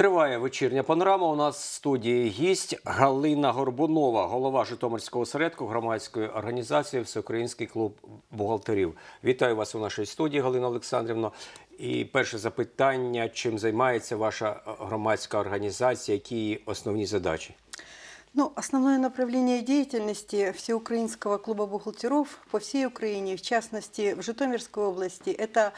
Триває вечірня панорама. У нас в студії гість Галина Горбунова, голова Житомирського осередку громадської організації Всеукраїнський клуб бухгалтерів. Вітаю вас у нашій студії, Галина Олександрівна. І перше запитання: чим займається ваша громадська організація? Які її основні задачі? Ну, основное направление деятельности Всеукраинского клуба бухгалтеров по всей Украине, в частности в Житомирской области, это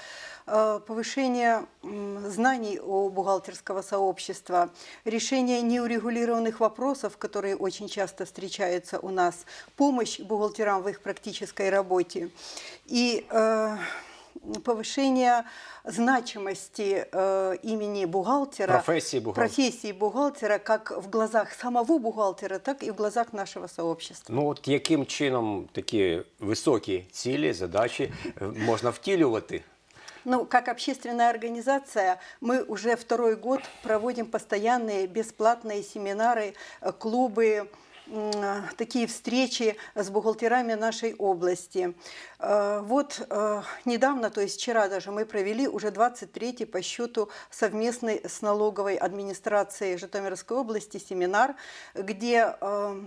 э, повышение знаний о бухгалтерского сообщества, решение неурегулированных вопросов, которые очень часто встречаются у нас, помощь бухгалтерам в их практической работе. И э, повышение значимости э, имени бухгалтера Профессии бухгалтера. профессии бухгалтера как в глазах самого бухгалтера, так и в глазах нашего сообщества. Ну от яким чином такі високі цілі, задачі е, можна втілювати? Ну, как общественная организация, мы уже второй год проводим постоянные бесплатные семинары, э, клубы, м, такие встречи с бухгалтерами нашей области. Э, Вот э, недавно, то есть вчера даже, мы провели уже 23-й по счету совместный с налоговой администрацией Житомирской области семинар, где э,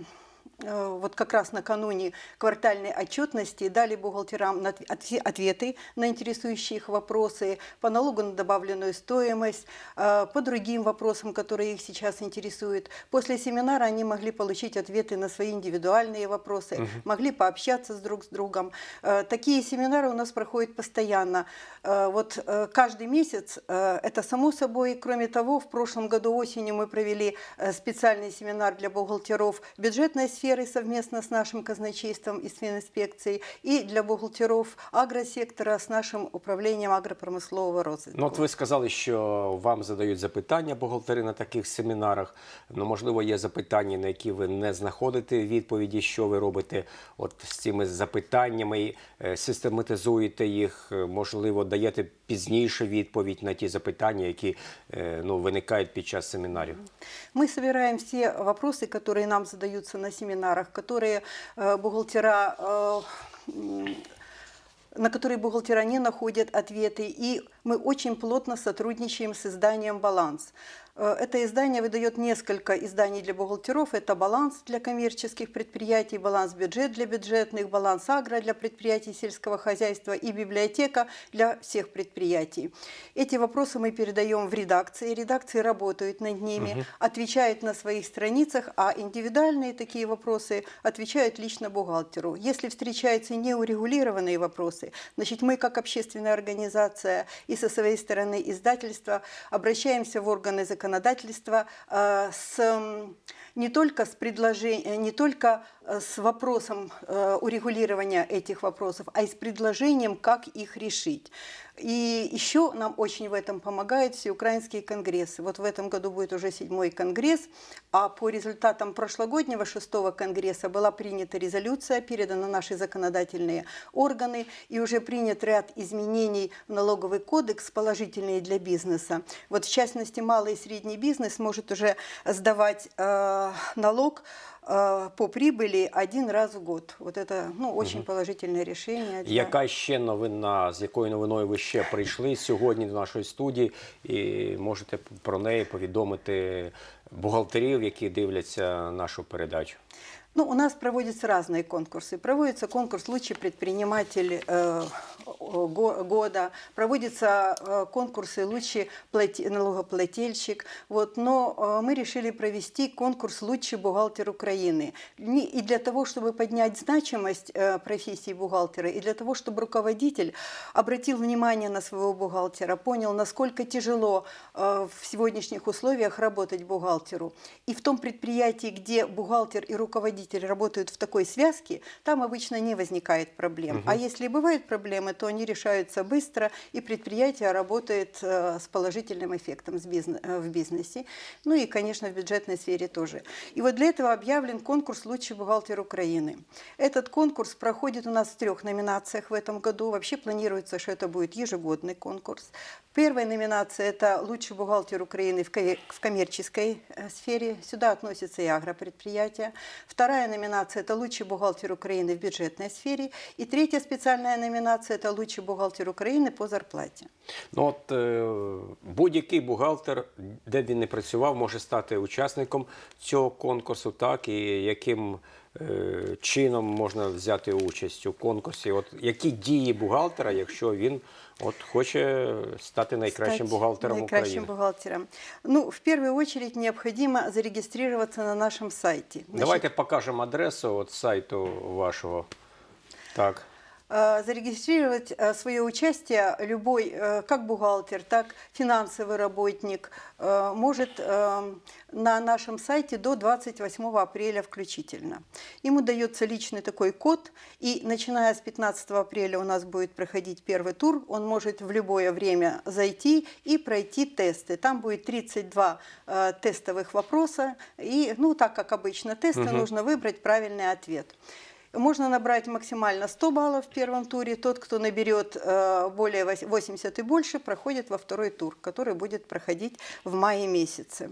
вот как раз накануне квартальной отчетности дали бухгалтерам ответы на интересующие их вопросы по налогу на добавленную стоимость, э, по другим вопросам, которые их сейчас интересуют. После семинара они могли получить ответы на свои индивидуальные вопросы, могли пообщаться с друг с другом. Э, Такие семинары у нас проходят постоянно. Э, Вот э, каждый месяц, э, это само собой. Кроме того, в прошлом году осенью мы провели э, специальный семинар для бухгалтеров бюджетной сферы совместно с нашим казначейством и с фининспекцией, и для бухгалтеров агросектора с нашим управлением агропромыслового розвитку. Ну, от ви сказали, що вам задають запитання бухгалтери на таких семінарах. Ну, можливо, є запитання, на які ви не знаходите відповіді, що ви робите от з цими запитаннями, е, систематизуєте їх, е, можливо, даєте пізніше відповідь на ті запитання, які е, ну, виникають під час семінарів. Мы собираем все вопросы, которые нам задаются на семинарах, которые э, бухгалтера э, на которые бухгалтера не находят ответы. И мы очень плотно сотрудничаем с изданием «Баланс». Э, Это издание выдает несколько изданий для бухгалтеров. Это «Баланс» для коммерческих предприятий, «Баланс бюджет» для бюджетных, «Баланс агро» для предприятий сельского хозяйства и «Библиотека» для всех предприятий. Эти вопросы мы передаем в редакции. Редакции работают над ними, отвечают на своих страницах, а индивидуальные такие вопросы отвечают лично бухгалтеру. Если встречаются неурегулированные вопросы, значит, мы как общественная организация и со своей стороны издательства обращаемся в органы законодательства э, с м, не только с предложением, не только э, с вопросом э, урегулирования этих вопросов, а и с предложением, как их решить. И еще нам очень в этом помогают все украинские конгрессы. Вот в этом году будет уже седьмой конгресс, а по результатам прошлогоднего шестого конгресса была принята резолюция, передана наши законодательные органы, и уже принят ряд изменений в налоговый кодекс, положительные для бизнеса. Вот в частности, малый и средний бизнес может уже сдавать э, налог по прибыли один раз в год. Вот это ну, очень положительное решение. для- Яка ще новина, з якою новиною ви ще прийшли сьогодні до нашої студії, і можете про неї повідомити бухгалтерів, які дивляться нашу передачу? Ну, у нас проводятся разные конкурсы. Проводится конкурс «Лучший предприниматель э, го- года», проводятся э, конкурсы «Лучший налогоплательщик». Вот, но э, мы решили провести конкурс «Лучший бухгалтер Украины». И для того, чтобы поднять значимость э, профессии бухгалтера, и для того, чтобы руководитель обратил внимание на своего бухгалтера, понял, насколько тяжело в сегодняшних условиях работать бухгалтеру. И в том предприятии, где бухгалтер и руководитель работают в такой связке, там обычно не возникает проблем. А если бывают проблемы, то они решаются быстро, и предприятие работает э, с положительным эффектом э, в бизнесе. Ну и, конечно, в бюджетной сфере тоже. И вот для этого объявлен конкурс «Лучший бухгалтер Украины». Этот конкурс проходит у нас в трех номинациях в этом году. Вообще планируется, что это будет ежегодный конкурс. Первая номинация – это «Лучший бухгалтер Украины в коммерческой э, сфере». Сюда относятся и агропредприятия. Вторая номинация – это «Лучший бухгалтер Украины в бюджетной сфере». И третья специальная номинация – это «Лучший лучший бухгалтер Украины по зарплате. Ну от е, будь-який бухгалтер, де він не працював, може стати учасником цього конкурсу, так і яким е, чином можна взяти участь у конкурсі? От які дії бухгалтера, якщо він от хоче стати найкращим Стать бухгалтером наикращим України? бухгалтером. Ну, в первую очередь необходимо зарегистрироваться на нашем сайте. Значит, Давайте покажемо адресу от сайту вашого. Так. Э, зарегистрировать э, свое участие любой, э, как бухгалтер, так финансовый работник, может на нашем сайте до 28 апреля включительно. Ему дается личный такой код, и начиная с 15 апреля у нас будет проходить первый тур. Он может в любое время зайти и пройти тесты. Там будет 32 э, тестовых вопроса, и, ну, так как обычно тесты, нужно выбрать правильный ответ. Можно набрать максимально 100 баллов в первом туре. Тот, кто наберет э, более вось- 80 и больше, проходит во второй тур, который будет проходить в мае месяце.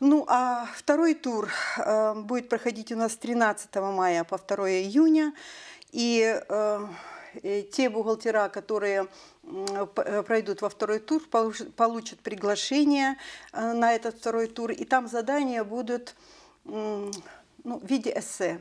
Ну, а второй тур э, будет проходить у нас с 13 мая по 2 июня. И э, э, те бухгалтера, которые пройдут во второй тур, получ- получат приглашение на этот второй тур. И там задания будут ну, в виде эссе.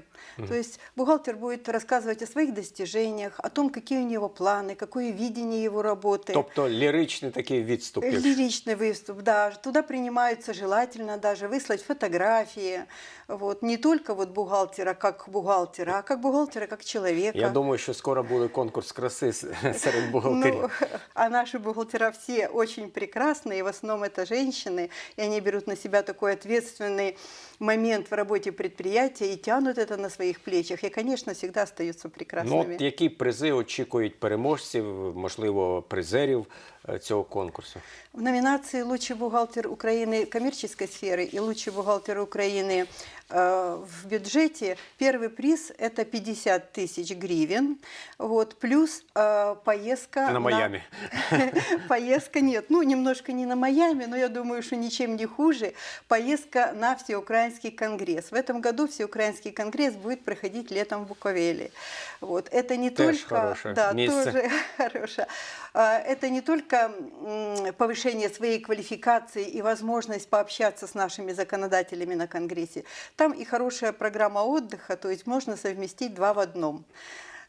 То есть бухгалтер будет рассказывать о своих достижениях, о том, какие у него планы, какое видение его работы. Тобто ліричний такий відступ. якщо- Лиричный выступ, да. Туда принимаются желательно даже выслать фотографии. Вот. Не только вот бухгалтера как бухгалтера, а как бухгалтера как человека. Я думаю, що скоро буде конкурс краси с- серед бухгалтерів. Ну, а наши бухгалтера все очень прекрасные, и в основном это женщины, и они берут на себя такой ответственный момент в работе предприятия и тянут это на своих плечах, и, конечно, всегда остаются Ну, прекрасными. от які призи очікують переможців, можливо, призерів е, цього конкурсу? В номинации «Лучший бухгалтер Украины коммерческой сферы» и «Лучший бухгалтер Украины э, в бюджете» первый приз – это 50 тысяч гривен, вот, плюс э, поездка На Майами. Поездка нет, ну немножко не на Майами, но я думаю, что ничем не хуже. Поездка на Всеукраинский конгресс. В этом году Всеукраинский конгресс будет проходить летом в Буковеле. Вот. Это не Тоже только... хорошее да, место. тоже хорошее. А, Это не только повышение своей квалификации и возможность пообщаться с нашими законодателями на Конгрессе. Там и хорошая программа отдыха, то есть можно совместить два в одном.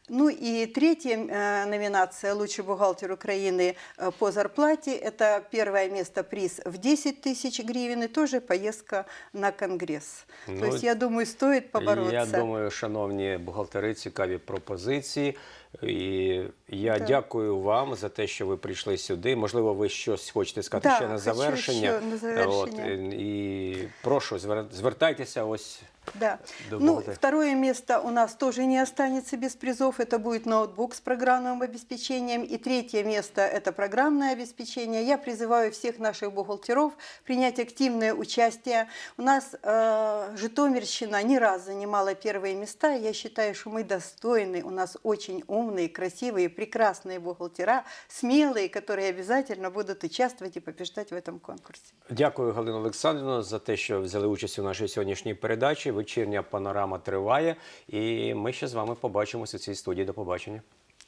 Ну и третья э, номинация «Лучший бухгалтер Украины э, по зарплате» – это первое место приз в 10 тысяч гривен и тоже поездка на Конгресс. Ну, То есть, я думаю, стоит побороться. Я думаю, шановні бухгалтери, цікаві пропозиції. І я Так. дякую вам за те, що ви прийшли сюди. Можливо, ви щось хочете сказати Да, ще на хочу завершення. ще на завершення. От, і прошу, звер- звертайтеся ось. Да. Ну, второе место у нас тоже не останется без призов. Это будет ноутбук с программным обеспечением. И третье место – это программное обеспечение. Я призываю всех наших бухгалтеров принять активное участие. У нас э, Житомирщина не раз занимала первые места. Я считаю, что мы достойны. У нас очень умные, красивые, прекрасные бухгалтера, смелые, которые обязательно будут участвовать и побеждать в этом конкурсе. Дякую, Галина Олександрівна, за те, що взяли участь у нашій сьогоднішній передачі. Вечірня панорама триває, і ми ще з вами побачимося у цій студії. До побачення.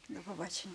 До побачення.